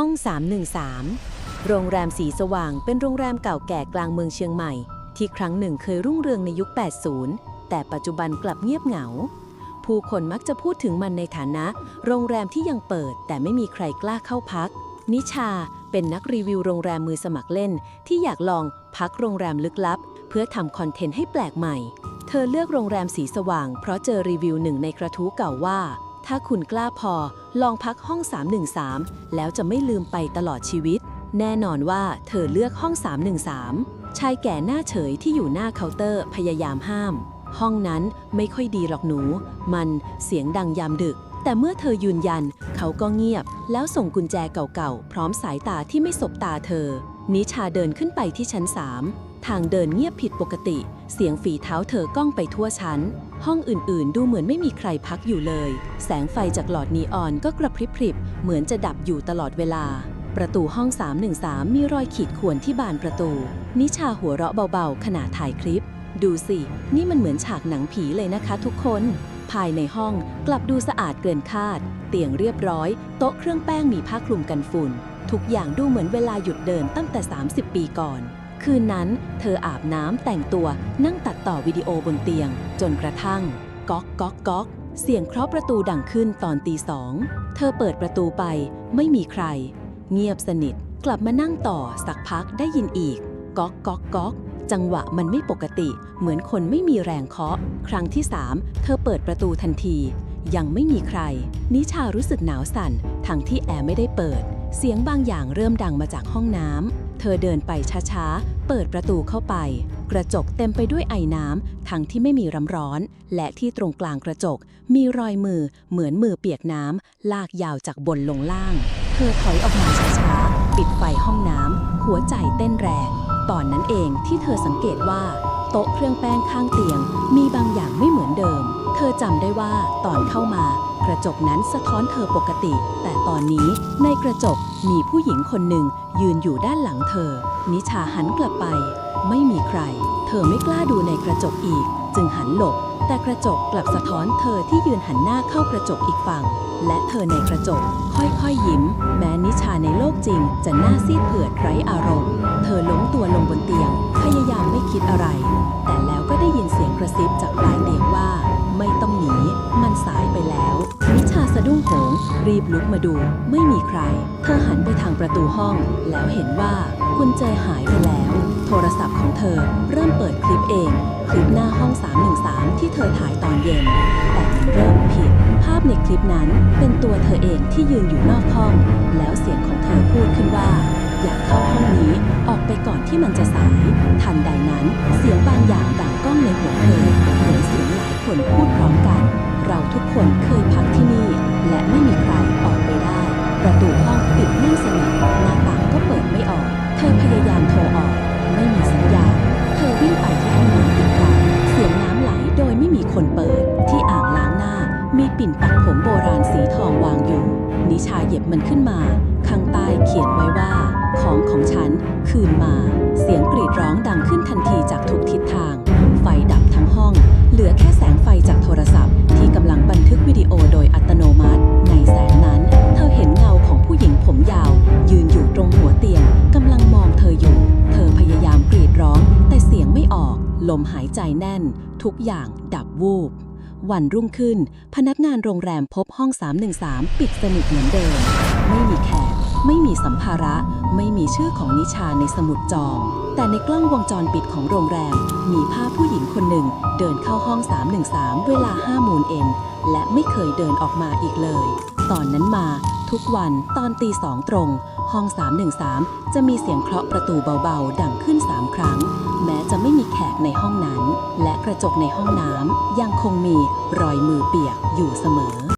ห้อง 313 โรงแรมสีสว่างเป็นโรงแรมเก่าแก่กลางเมืองเชียงใหม่ ที่ครั้งหนึ่งเคยรุ่งเรืองในยุค 80 แต่ปัจจุบันกลับเงียบเหงา ผู้คนมักจะพูดถึงมันในฐานะ โรงแรมที่ยังเปิด แต่ไม่มีใครกล้าเข้าพัก นิชาเป็นนักรีวิวโรงแรมมือสมัครเล่น ที่อยากลองพักโรงแรมลึกลับ เพื่อทำคอนเทนต์ให้แปลกใหม่ เธอเลือกโรงแรมสีสว่าง เพราะเจอรีวิวหนึ่งในกระทู้เก่าว่า ถ้าคุณกล้าพอลองพักห้อง 313 แล้วจะไม่ลืมไปตลอดชีวิต แน่นอนว่าเธอเลือกห้อง 313 ชายแก่หน้าเฉยที่อยู่หน้าเคาน์เตอร์พยายามห้าม ห้องนั้นไม่ค่อยดีหรอกหนู มันเสียงดังยามดึก แต่เมื่อเธอยืนยัน เขาก็เงียบ แล้วส่งกุญแจเก่าๆ พร้อมสายตาที่ไม่สบตาเธอ นิชาเดินขึ้นไปที่ชั้น 3 ทางเดินเงียบผิดปกติ เสียงฝีเท้าเธอก้องไปทั่วชั้น ห้องอื่นๆ ดูเหมือนไม่มีใครพักอยู่เลย แสงไฟจากหลอดนีออนก็กระพริบพริบเหมือนจะดับอยู่ตลอดเวลา ประตูห้อง 313 มีรอยขีดข่วนที่บานประตู นิชาหัวเราะเบาๆ ขณะถ่ายคลิป ดูสิ นี่มันเหมือนฉากหนังผีเลยนะคะทุกคน ภายในห้องกลับดูสะอาดเกินคาด เตียงเรียบร้อย โต๊ะเครื่องแป้งมีผ้าคลุมกันฝุ่น ทุกอย่างดูเหมือนเวลาหยุดเดินตั้งแต่ 30 ปีก่อน คืนนั้นเธออาบน้ำแต่งตัวนั่งตัดต่อวิดีโอบนเตียง จนกระทั่งก๊อกก๊อกก๊อกเสียงเคาะประตูดังขึ้นตอนตีสอง เธอเปิดประตูไปไม่มีใคร เงียบสนิทกลับมานั่งต่อสักพักได้ยินอีก ก๊อกก๊อกก๊อกจังหวะมันไม่ปกติ เหมือนคนไม่มีแรงเคาะ ครั้งที่สามเธอเปิดประตูทันที ยังไม่มีใคร นิชารู้สึกหนาวสั่นทั้งที่แอร์ไม่ได้เปิด เสียงบางอย่างเริ่มดังมาจากห้องน้ำ เธอเดินไปช้าๆ เปิดประตูเข้าไป กระจกเต็มไปด้วยไอน้ำ ทั้งที่ไม่มีร้ำร้อน และที่ตรงกลางกระจก มีรอยมือเหมือนมือเปียกน้ำ ลากยาวจากบนลงล่าง เธอถอยออกมาช้าๆ ปิดไฟห้องน้ำ หัวใจเต้นแรง ตอนนั้นเองที่เธอสังเกตว่า โต๊ะเครื่องแป้งข้างเตียง มีบางอย่างไม่เหมือนเดิม เธอจำได้ว่าตอนเข้ามา กระจกนั้นสะท้อนเธอปกติ แต่ตอนนี้ในกระจกมีผู้หญิงคนหนึ่งยืนอยู่ด้านหลังเธอ นิชาหันกลับไป ไม่มีใคร เธอไม่กล้าดูในกระจกอีก จึงหันหลบ แต่กระจกกลับสะท้อนเธอที่ยืนหันหน้าเข้ากระจกอีกฝั่ง และเธอในกระจก ค่อยๆยิ้ม แม้นิชาในโลกจริง จะหน้าซีดเผือดไร้อารมณ์ เธอล้มตัวลงบนเตียง พยายามไม่คิดอะไร แต่แล้วก็ได้ยินเสียงกระซิบจากปลาย รีบลุกมาดู ไม่มีใคร เธอหันไปทางประตูห้อง แล้วเห็นว่ากุญแจหายไปแล้ว โทรศัพท์ของเธอเริ่มเปิดคลิปเอง คลิปหน้าห้อง 313 ที่เธอถ่ายตอนเย็น แต่มันเริ่มผิด ภาพในคลิปนั้นเป็นตัวเธอเองที่ยืนอยู่นอกห้อง แล้วเสียงของเธอพูดขึ้นว่า อยากเข้าห้องนี้ออกไปก่อนที่มันจะสาย ทันใดนั้นเสียงบางอย่างดังก้องในหัวเธอเหมือนเสียงหลายคนพูดพร้อมกัน เราทุกคนเคย ประตูห้องปิดแน่นสนิทหน้าต่างก็เปิดไม่ออก เธอพยายามโทรออก ไม่มีสัญญาณ เธอวิ่งไปที่ห้องน้ำอีกครั้งเสียงน้ำไหลโดยไม่มีคนเปิด ที่อ่างล้างหน้า มีปิ่นปักผมโบราณสีทองวางอยู่ นิชาเหยียบมันขึ้นมา ข้างใต้เขียนไว้ว่า ของของฉันคืนมา ลมหายใจแน่น ทุกอย่างดับวูบ วันรุ่งขึ้น พนักงานโรงแรมพบห้อง 313 ปิดสนิทเหมือนเดิม ไม่มีแขก ไม่มีสัมภาระ ไม่มีชื่อของนิชาในสมุดจอง แต่ในกล้องวงจรปิดของโรงแรม มีภาพผู้หญิงคนหนึ่ง เดินเข้าห้อง 313 เวลา5โมงเอ็นและไม่เคยเดินออกมาอีกเลย ตอนนั้นมาทุกวันตอนตีสองตรง ห้อง 313 จะมีเสียงเคาะประตูเบาๆ ดังขึ้น 3ครั้ง แม้จะไม่มีแขกในห้องนั้น และกระจกในห้องน้ำยังคงมีรอยมือเปียกอยู่เสมอ